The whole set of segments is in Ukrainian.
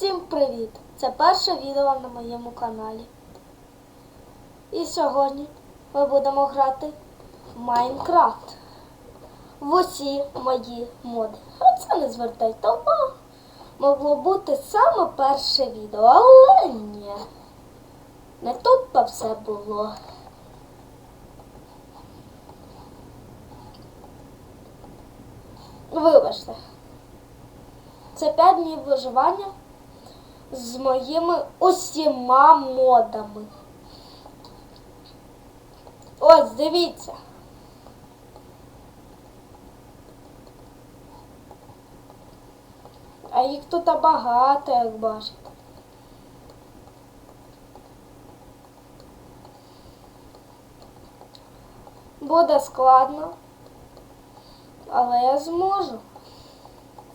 Всім привіт! Це перше відео на моєму каналі. І сьогодні ми будемо грати в Майнкрафт. В усі мої моди. А це не звертайте увагу. Могло бути саме перше відео, але ні. Не тут то все було. Вибачте. Це 5 днів виживання з моїми усіма модами. Ось, дивіться. А їх тут багато, як бачите. Буде складно, але я зможу.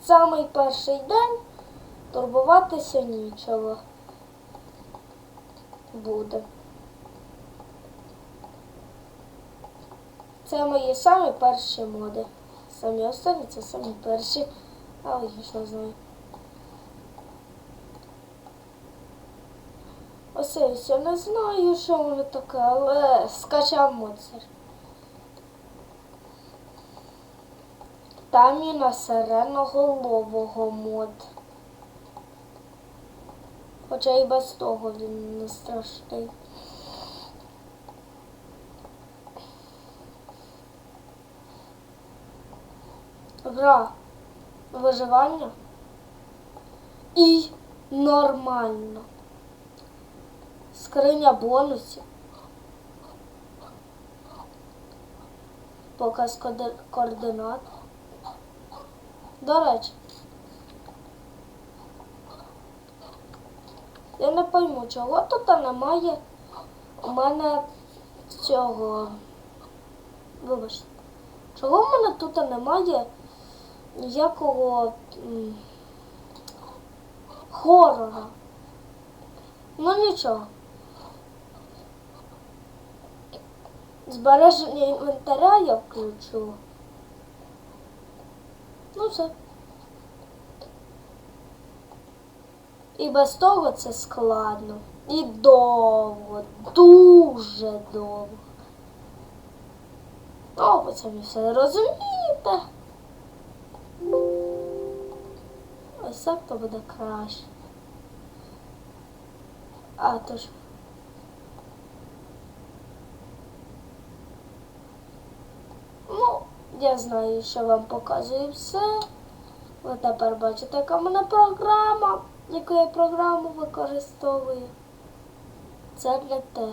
Самий перший день турбуватися нічого буде. Це мої самі перші моди. Самі останні це самі перші. Але я ж не знаю. Ось я не знаю, що воно таке, але скачав моцер. Там і на сиреноголового мод. Хоча і без того він не страшний. Гра виживання і нормально. Скриня бонусів. Показ координат. До речі. Я не пойму, чого тут немає у мене цього. Вибачте. Чого в мене тут немає ніякого м, хорора? Ну нічого. Збереження інвентаря я включу. Ну все. І без того це складно. І довго, дуже довго. О, ви самі все розумієте. Ось так то буде краще. А то ж. Ну, я знаю, що вам показую все. Ви тепер бачите, яка в мене програма, яку я програму використовую. Це для те.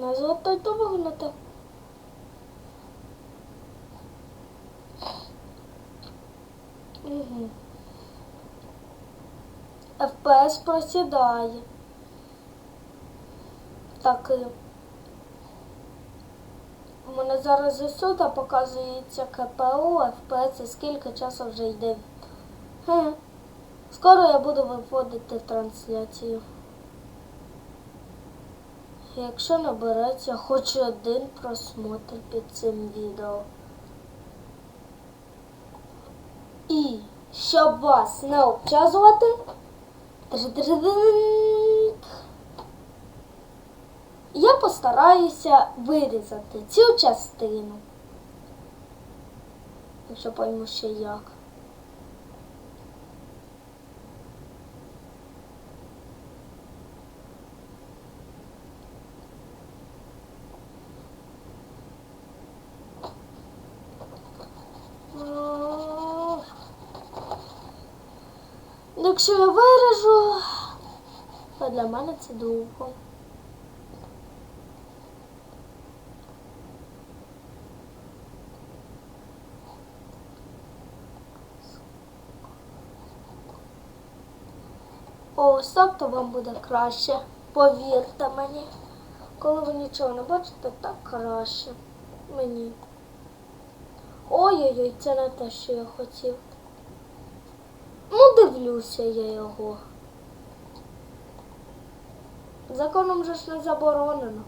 На золотой то вигнати. Угу. FPS просідає. Так. Мене зараз ісота показується КПО, FPS і скільки часу вже йде. Хе. Скоро я буду виводити трансляцію. Якщо набереться хоч один просмотр під цим відео. І щоб вас не обчазувати, тр-тр-дин, я постараюся вирізати цю частину. Якщо пойму ще як. Якщо я виріжу, то для мене це довго. Так то вам буде краще. Повірте мені. Коли ви нічого не бачите, так краще. Мені. Ой-ой-ой, це не те, що я хотів. Ну, дивлюся я його. Законом же ж не заборонено.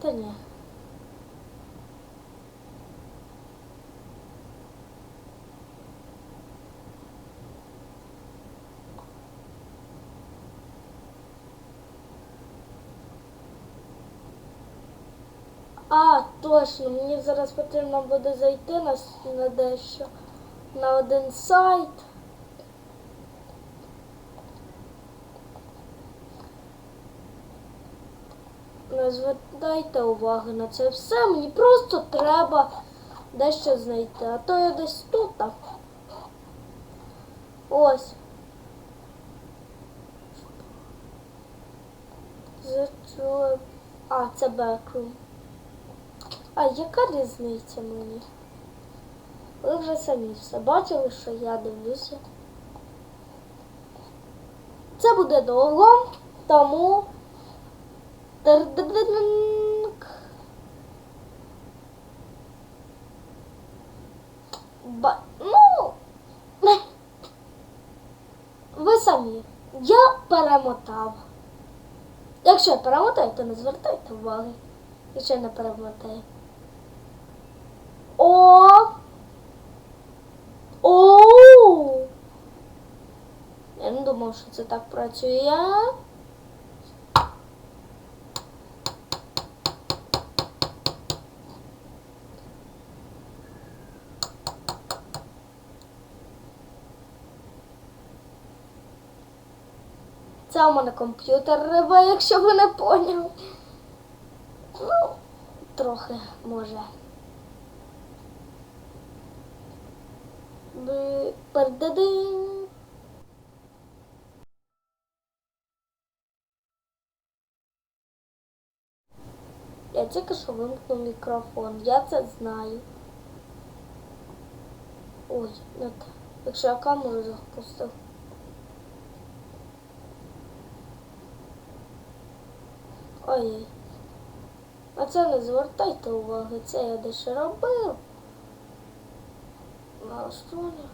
Та ні. А, точно, мені зараз потрібно буде зайти на, на дещо. На один сайт. Не звертайте уваги на це все. Мені просто треба дещо знайти. А то я десь тут. а. Ось. Зачула. А, це бекрум. А яка різниця мені? Ви вже самі все бачили, що я дивлюся. Це буде довго, тому. Ба... Ну. Ви самі. Я перемотав. Якщо я перемотаю, то не звертайте уваги. Якщо я не перемотаю. О! О! Я не думав, що це так працює. Це у мене комп'ютер реве, якщо ви не поняли. Ну, трохи може. Би- пердадин. Я тільки що вимкнув мікрофон, я це знаю. Ой, не так. Якщо я камеру запустив. Ой-ой. А це не звертайте уваги, це я дещо робив. Налаштування.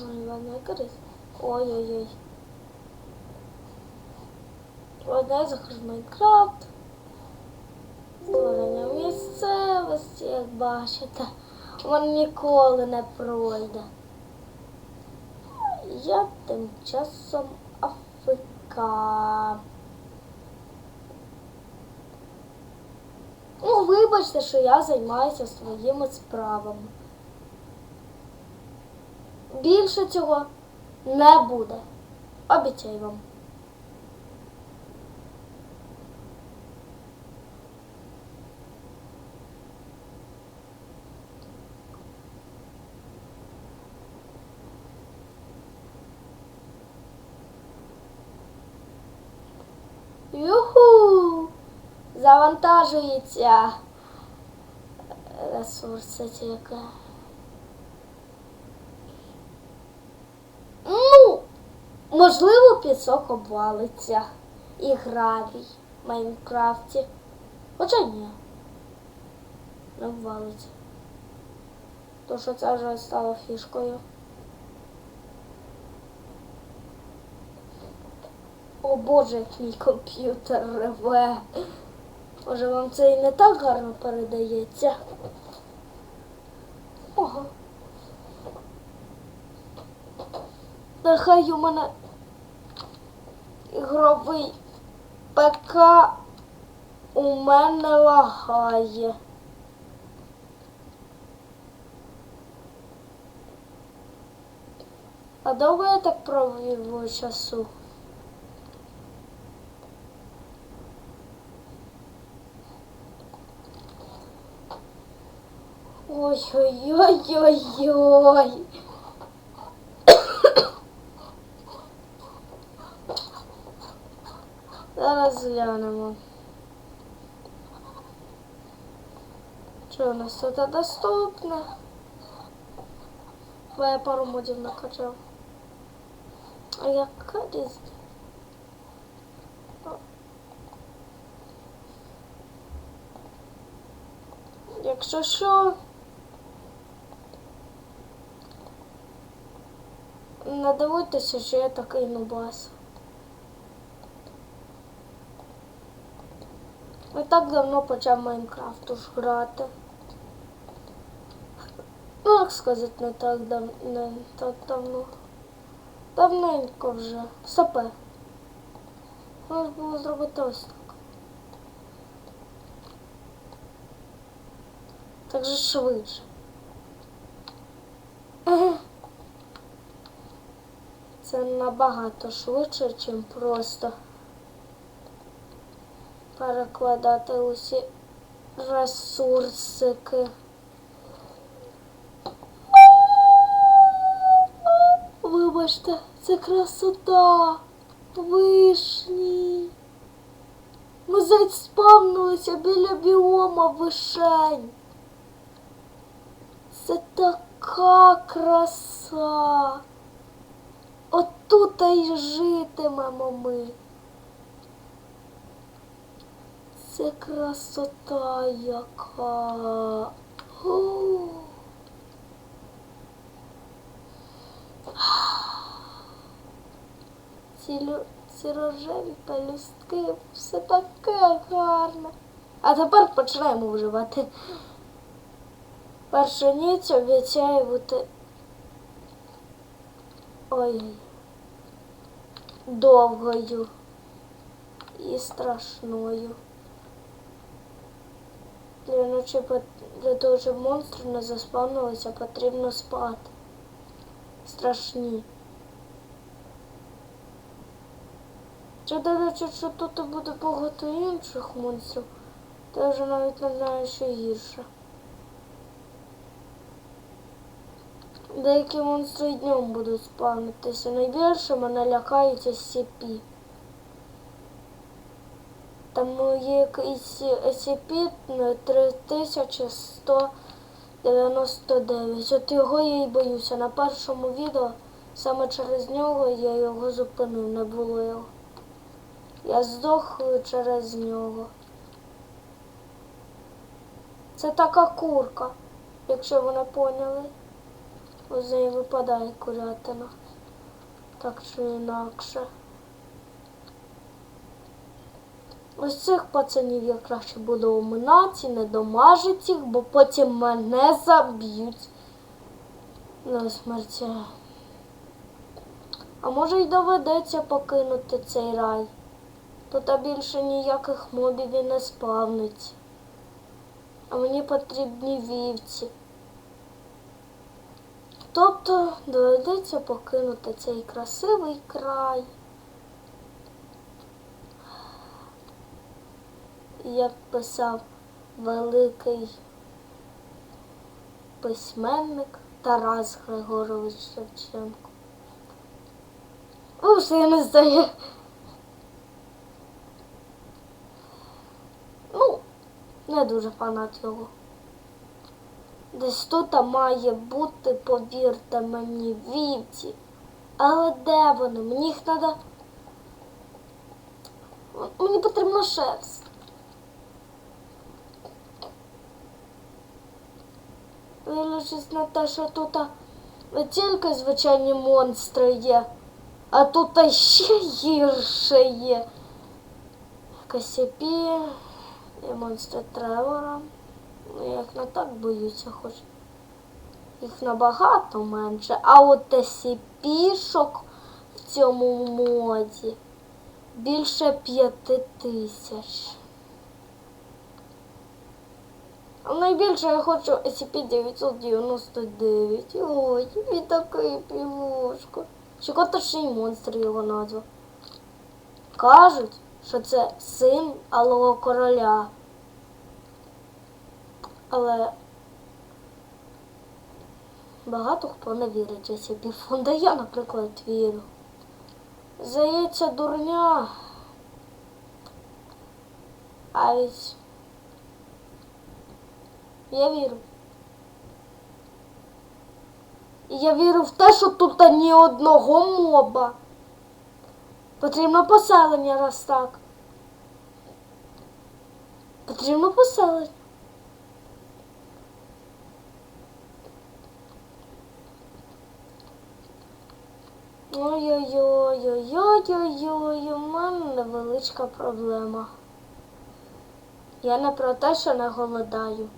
Ну, Івана Крис. Ой-ой-ой. Одна я захожу в Майнкрафт. Створення місцевості, як бачите, воно ніколи не пройде. Я тим часом АФК. Ну, вибачте, що я займаюся своїми справами. Більше цього не буде. Обіцяю вам. Юху! Завантажується ресурси тільки. Ну, можливо, пісок обвалиться і гравій в Майнкрафті. Хоча ні. Не обвалиться. То що це вже стало фішкою. О боже, як мій комп'ютер реве. Може вам це і не так гарно передається. Ого. Нехай у мене ігровий ПК у мене лагає. А довго я так провів часу? Ой-ой-ой-ой-ой. Зараз глянемо. Що у нас тут доступне? Бо я пару модів накачав. А яка різниця? Якщо що, не дивуйтеся, що я такий нубас. Не так давно почав Майнкрафт уж грати. Ну, як сказати, не так дав... не так давно. Давненько вже. Сапе. Можна було зробити ось так. Так же швидше. Це набагато швидше, ніж просто перекладати усі ресурсики. Вибачте, це красота. Вишні. Ми зайць спавнилися біля біома вишень. Це така краса. Отут й житимемо ми. Це красота яка. О. Ці, лю- ці рожеві пелюстки, все таке гарне. А тепер почнемо вживати. Перша ніч обіцяє бути. Ой. Довгою і страшною. Для ночі для того, щоб монстри не заспавнилися, потрібно спати. Страшні. Чи до що тут буде багато інших монстрів, я вже навіть не знаю, що гірше. Деякі монстри днем будуть спавнитися. Найбільше мене лякають SCP. Там є якийсь SCP 3199. От його я й боюся. На першому відео саме через нього я його зупинив, не було його. Я здох через нього. Це така курка, якщо ви не поняли. З неї випадає курятина. Так чи інакше. Ось цих пацанів я краще буду оминати, не домажити їх, бо потім мене заб'ють на смерті. А може й доведеться покинути цей рай. Тут більше ніяких мобів і не спавниться. А мені потрібні вівці. Тобто доведеться покинути цей красивий край. Як писав великий письменник Тарас Григорович Шевченко. Все я не знаю. Ну, не дуже фанат його. Десь тут має бути, повірте мені, вівці. Але де вони? Мені їх треба. Мені потрібна шерсть. Вилучись на те, що тут не тільки звичайні монстри є, а тут ще гірше є. Касіпі і монстри Тревора. Я їх не так боюся, хоч їх набагато менше. А от SCP-шок в цьому моді більше п'яти тисяч. А найбільше я хочу SCP-999. Ой, він такий півушко. Чого ще й монстр його назвав. Кажуть, що це син Алого короля. Але багато хто не вірить у собі фонда. Я, наприклад, вірю. Здається, дурня. А ведь я вірю. Я вірю в те, що тут ні одного моба. Потрібно поселення раз так. Потрібно поселення. Ой-ой-ой-ой-ой-ой-ой, у мене невеличка проблема. Я не про те, що не голодаю.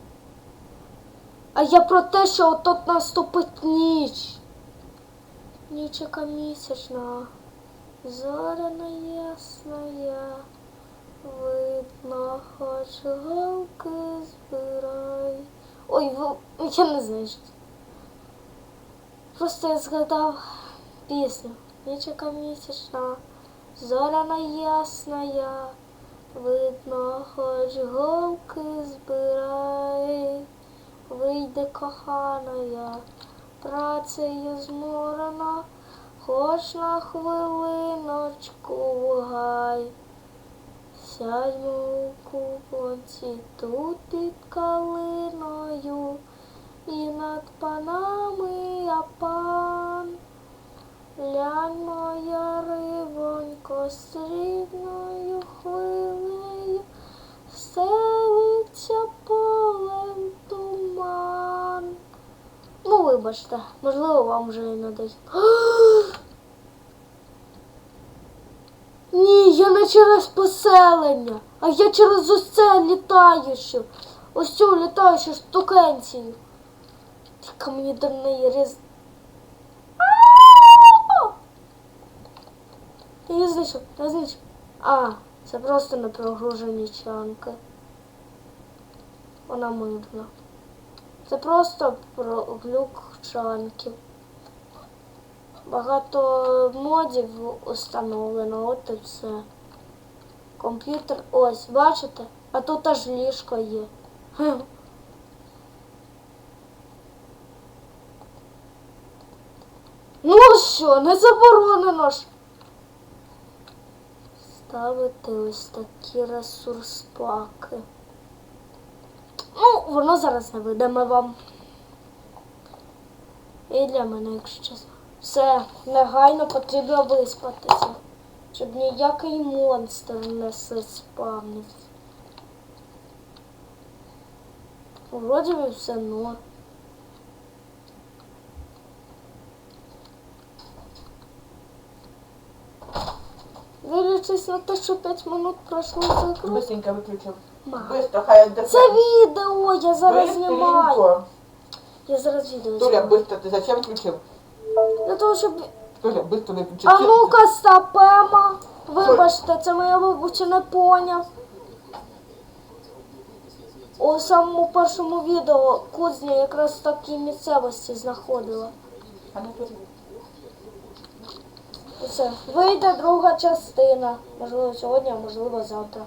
А я про те, що отут наступить ніч. Нічика місячна, зоряна ясная, видно, хоч голки збирай. Ой, я не знаю. Просто я згадав пісню. Нічика місячна, зоряна ясная, видно, хоч голки збирай. Вийде коханая, працею зморена, хоч на хвилиночку гай. Сядьмо у купонці тут під калиною, і над панами я пан. Лянь моя рибонько срібною хвилею, стелиться полем туман. Ну, вибачте, можливо, вам вже і надоїло. Ні, я не через поселення, а я через ось це літаючу. Ось цю літаючу штукенцію. Яка мені до неї різ. А! Я знайшов, я знайшов. А, це просто не прогружені чанки. Вона мирна. Це просто про глюк чанків. Багато модів установлено, от і все. Комп'ютер, ось, бачите? А тут аж ліжко є. Ну що, не заборонено ж. Ставити ось такі ресурс паки. Ну, воно зараз не видаме вам. І для мене, якщо чесно. Все, негайно потрібно виспатися, щоб ніякий монстр не спавнився. Вроді все ну. Дивлячись на те, що 5 минут пройшло за гру. Быстренько выключил. Ма. Быстро, хай отдохнет. Це відео, я зараз знімаю. Быстренько. Я зараз відео Толя, знімаю. быстро, ты зачем включил? Для того, щоб Толя, быстро выключи. А ну-ка, стапема. Вибачте, це моя бабуся не поняв. У самому першому відео кузня якраз в такій місцевості знаходила. А ну, Толя. Все. Вийде друга частина. Можливо, сьогодні, а можливо, завтра.